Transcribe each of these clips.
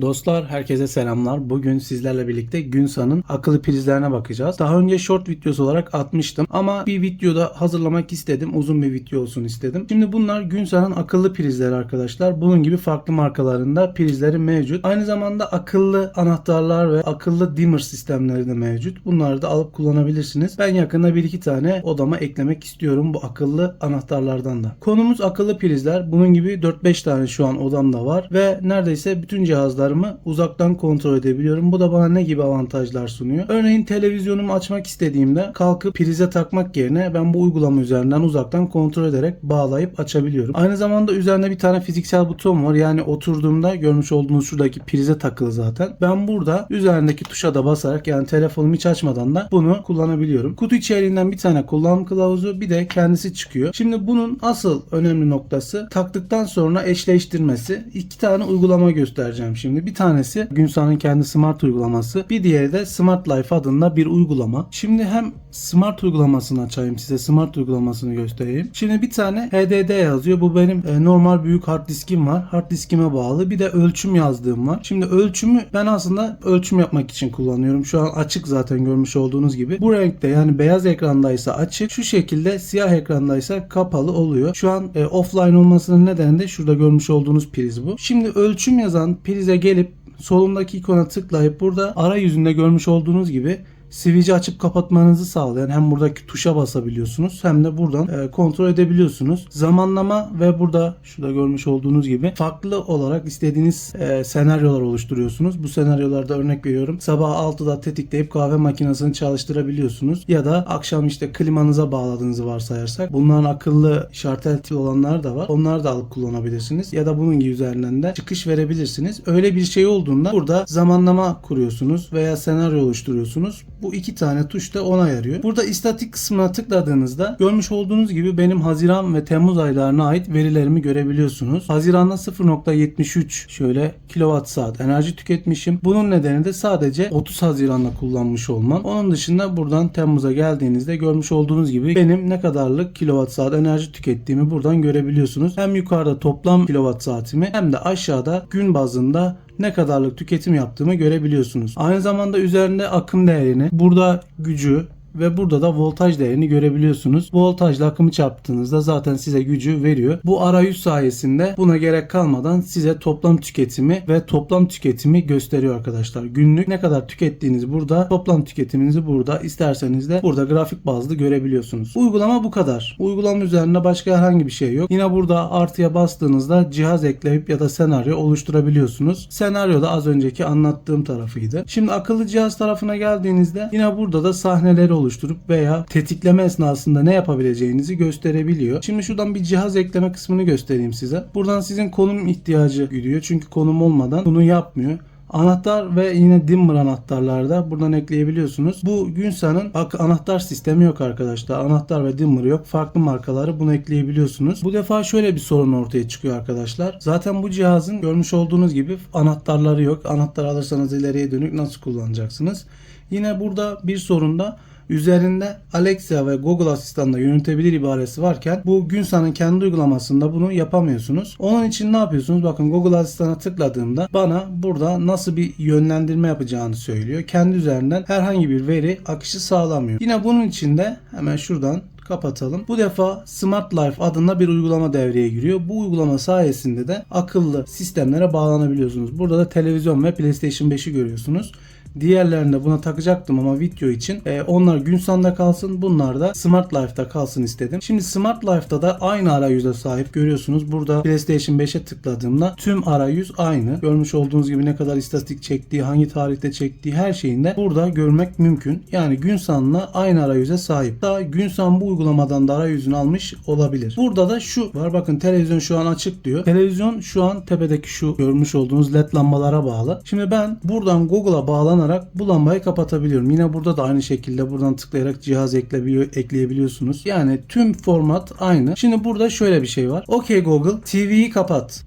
Dostlar herkese selamlar. Bugün sizlerle birlikte Günsa'nın akıllı prizlerine bakacağız. Daha önce short videosu olarak atmıştım ama bir videoda hazırlamak istedim. Uzun bir video olsun istedim. Şimdi bunlar Günsa'nın akıllı prizleri arkadaşlar. Bunun gibi farklı markalarında prizleri mevcut. Aynı zamanda akıllı anahtarlar ve akıllı dimmer sistemleri de mevcut. Bunları da alıp kullanabilirsiniz. Ben yakında bir iki tane odama eklemek istiyorum bu akıllı anahtarlardan da. Konumuz akıllı prizler. Bunun gibi 4-5 tane şu an odamda var ve neredeyse bütün cihazlarımı uzaktan kontrol edebiliyorum. Bu da bana ne gibi avantajlar sunuyor? Örneğin televizyonumu açmak istediğimde kalkıp prize takmak yerine ben bu uygulama üzerinden uzaktan kontrol ederek bağlayıp açabiliyorum. Aynı zamanda üzerinde bir tane fiziksel buton var. Yani oturduğumda görmüş olduğunuz şuradaki prize takılı zaten. Ben burada üzerindeki tuşa da basarak yani telefonumu hiç açmadan da bunu kullanabiliyorum. Kutu içeriğinden bir tane kullanım kılavuzu bir de kendisi çıkıyor. Şimdi bunun asıl önemli noktası taktıktan sonra eşleştirmesi. İki tane uygulama göstereceğim şimdi. Bir tanesi Günsa'nın kendi smart uygulaması. Bir diğeri de Smart Life adında bir uygulama. Şimdi hem smart uygulamasını açayım size. Smart uygulamasını göstereyim. Şimdi bir tane HDD yazıyor. Bu benim e, normal büyük hard diskim var. Hard diskime bağlı. Bir de ölçüm yazdığım var. Şimdi ölçümü ben aslında ölçüm yapmak için kullanıyorum. Şu an açık zaten görmüş olduğunuz gibi. Bu renkte yani beyaz ekrandaysa açık. Şu şekilde siyah ekrandaysa kapalı oluyor. Şu an e, offline olmasının nedeni de şurada görmüş olduğunuz priz bu. Şimdi ölçüm yazan prize gelip solundaki ikona tıklayıp burada arayüzünde görmüş olduğunuz gibi switch'i açıp kapatmanızı sağlayan hem buradaki tuşa basabiliyorsunuz hem de buradan e, kontrol edebiliyorsunuz. Zamanlama ve burada şurada görmüş olduğunuz gibi farklı olarak istediğiniz e, senaryolar oluşturuyorsunuz. Bu senaryolarda örnek veriyorum. Sabah 6'da tetikleyip kahve makinesini çalıştırabiliyorsunuz. Ya da akşam işte klimanıza bağladığınızı varsayarsak bunların akıllı şartel olanlar da var. Onları da alıp kullanabilirsiniz. Ya da bunun gibi üzerinden de çıkış verebilirsiniz. Öyle bir şey olduğunda burada zamanlama kuruyorsunuz veya senaryo oluşturuyorsunuz. Bu iki tane tuş da ona yarıyor. Burada istatik kısmına tıkladığınızda görmüş olduğunuz gibi benim Haziran ve Temmuz aylarına ait verilerimi görebiliyorsunuz. Haziranda 0.73 şöyle kilowatt saat enerji tüketmişim. Bunun nedeni de sadece 30 Haziran'da kullanmış olmam. Onun dışında buradan Temmuz'a geldiğinizde görmüş olduğunuz gibi benim ne kadarlık kilowatt saat enerji tükettiğimi buradan görebiliyorsunuz. Hem yukarıda toplam kilowatt saatimi hem de aşağıda gün bazında ne kadarlık tüketim yaptığımı görebiliyorsunuz. Aynı zamanda üzerinde akım değerini, burada gücü ve burada da voltaj değerini görebiliyorsunuz. Voltajla akımı çarptığınızda zaten size gücü veriyor. Bu arayüz sayesinde buna gerek kalmadan size toplam tüketimi ve toplam tüketimi gösteriyor arkadaşlar. Günlük ne kadar tükettiğiniz burada, toplam tüketiminizi burada, isterseniz de burada grafik bazlı görebiliyorsunuz. Uygulama bu kadar. Uygulama üzerinde başka herhangi bir şey yok. Yine burada artıya bastığınızda cihaz ekleyip ya da senaryo oluşturabiliyorsunuz. Senaryo da az önceki anlattığım tarafıydı. Şimdi akıllı cihaz tarafına geldiğinizde yine burada da sahneleri oluşturup veya tetikleme esnasında ne yapabileceğinizi gösterebiliyor. Şimdi şuradan bir cihaz ekleme kısmını göstereyim size. Buradan sizin konum ihtiyacı giriyor. Çünkü konum olmadan bunu yapmıyor. Anahtar ve yine dimmer anahtarlarda buradan ekleyebiliyorsunuz. Bu Günsa'nın anahtar sistemi yok arkadaşlar. Anahtar ve dimmer yok. Farklı markaları bunu ekleyebiliyorsunuz. Bu defa şöyle bir sorun ortaya çıkıyor arkadaşlar. Zaten bu cihazın görmüş olduğunuz gibi anahtarları yok. Anahtar alırsanız ileriye dönük nasıl kullanacaksınız? Yine burada bir sorun da Üzerinde Alexa ve Google asistanla yönetebilir ibaresi varken bu Günsa'nın kendi uygulamasında bunu yapamıyorsunuz. Onun için ne yapıyorsunuz? Bakın Google asistana tıkladığımda bana burada nasıl bir yönlendirme yapacağını söylüyor. Kendi üzerinden herhangi bir veri akışı sağlamıyor. Yine bunun için de hemen şuradan kapatalım. Bu defa Smart Life adında bir uygulama devreye giriyor. Bu uygulama sayesinde de akıllı sistemlere bağlanabiliyorsunuz. Burada da televizyon ve PlayStation 5'i görüyorsunuz. Diğerlerini de buna takacaktım ama video için. E, onlar Günsan'da kalsın. Bunlar da Smart Life'da kalsın istedim. Şimdi Smart Life'da da aynı arayüze sahip görüyorsunuz. Burada PlayStation 5'e tıkladığımda tüm arayüz aynı. Görmüş olduğunuz gibi ne kadar istatistik çektiği, hangi tarihte çektiği her şeyinde burada görmek mümkün. Yani Günsan'la aynı arayüze sahip. Daha Günsan bu uygulamadan da arayüzünü almış olabilir. Burada da şu var. Bakın televizyon şu an açık diyor. Televizyon şu an tepedeki şu görmüş olduğunuz led lambalara bağlı. Şimdi ben buradan Google'a bağlanarak bu lambayı kapatabiliyorum. Yine burada da aynı şekilde buradan tıklayarak cihaz ekleyebiliyor, ekleyebiliyorsunuz. Yani tüm format aynı. Şimdi burada şöyle bir şey var. OK Google TV'yi kapat.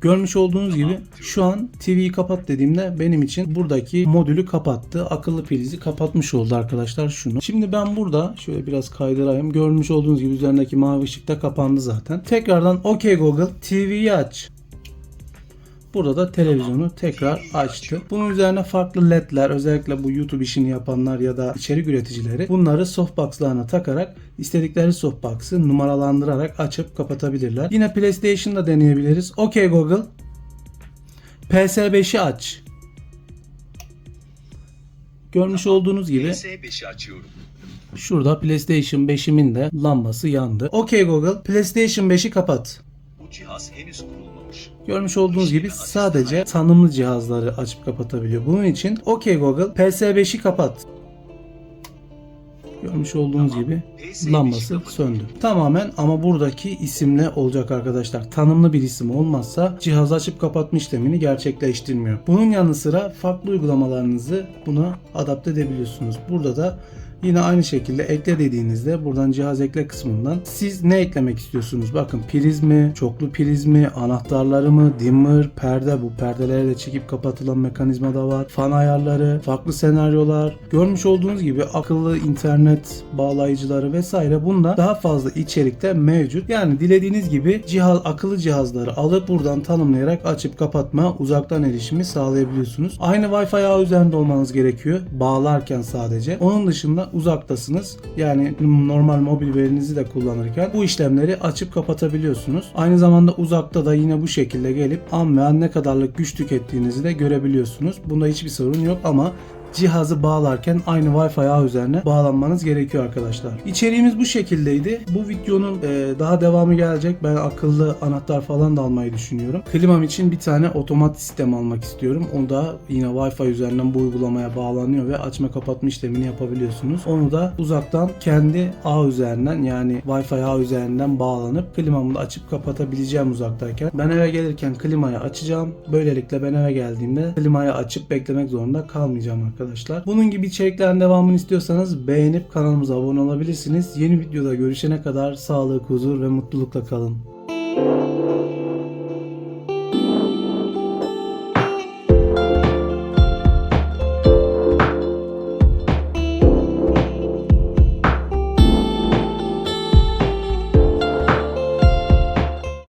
Görmüş olduğunuz gibi şu an TV'yi kapat dediğimde benim için buradaki modülü kapattı. Akıllı prizi kapatmış oldu arkadaşlar şunu. Şimdi ben burada şöyle biraz kaydırayım. Görmüş olduğunuz gibi üzerindeki mavi ışık da kapandı zaten. Tekrardan OK Google TV'yi aç. Burada da televizyonu tekrar açtı. Bunun üzerine farklı ledler özellikle bu YouTube işini yapanlar ya da içerik üreticileri bunları softbox'larına takarak istedikleri softbox'ı numaralandırarak açıp kapatabilirler. Yine PlayStation'da deneyebiliriz. OK Google PS5'i aç. Görmüş olduğunuz gibi PS5'i açıyorum. şurada PlayStation 5'imin de lambası yandı. OK Google PlayStation 5'i kapat. Bu cihaz henüz kurulmamış. Görmüş olduğunuz gibi sadece tanımlı cihazları açıp kapatabiliyor. Bunun için OK Google PS5'i kapat. Görmüş olduğunuz Tamam. gibi PS5'i lambası söndü. Tamamen ama buradaki isimle olacak arkadaşlar. Tanımlı bir isim olmazsa cihazı açıp kapatma işlemini gerçekleştirmiyor. Bunun yanı sıra farklı uygulamalarınızı buna adapte edebiliyorsunuz. Burada da Yine aynı şekilde ekle dediğinizde buradan cihaz ekle kısmından siz ne eklemek istiyorsunuz? Bakın priz mi, çoklu priz mi, anahtarları mı, dimmer, perde bu perdeleri de çekip kapatılan mekanizma da var. Fan ayarları, farklı senaryolar. Görmüş olduğunuz gibi akıllı internet bağlayıcıları vesaire bunda daha fazla içerikte mevcut. Yani dilediğiniz gibi cihaz akıllı cihazları alıp buradan tanımlayarak açıp kapatma, uzaktan erişimi sağlayabiliyorsunuz. Aynı Wi-Fi ağı üzerinde olmanız gerekiyor. Bağlarken sadece. Onun dışında uzaktasınız. Yani normal mobil verinizi de kullanırken bu işlemleri açıp kapatabiliyorsunuz. Aynı zamanda uzakta da yine bu şekilde gelip an ve an ne kadarlık güç tükettiğinizi de görebiliyorsunuz. Bunda hiçbir sorun yok ama cihazı bağlarken aynı Wi-Fi ağı üzerine bağlanmanız gerekiyor arkadaşlar. İçeriğimiz bu şekildeydi. Bu videonun e, daha devamı gelecek. Ben akıllı anahtar falan da almayı düşünüyorum. Klimam için bir tane otomat sistem almak istiyorum. Onu da yine Wi-Fi üzerinden bu uygulamaya bağlanıyor ve açma kapatma işlemini yapabiliyorsunuz. Onu da uzaktan kendi ağ üzerinden yani Wi-Fi ağ üzerinden bağlanıp klimamı da açıp kapatabileceğim uzaktayken. Ben eve gelirken klimayı açacağım. Böylelikle ben eve geldiğimde klimayı açıp beklemek zorunda kalmayacağım arkadaşlar. Bunun gibi içeriklerin devamını istiyorsanız beğenip kanalımıza abone olabilirsiniz. Yeni videoda görüşene kadar sağlık, huzur ve mutlulukla kalın.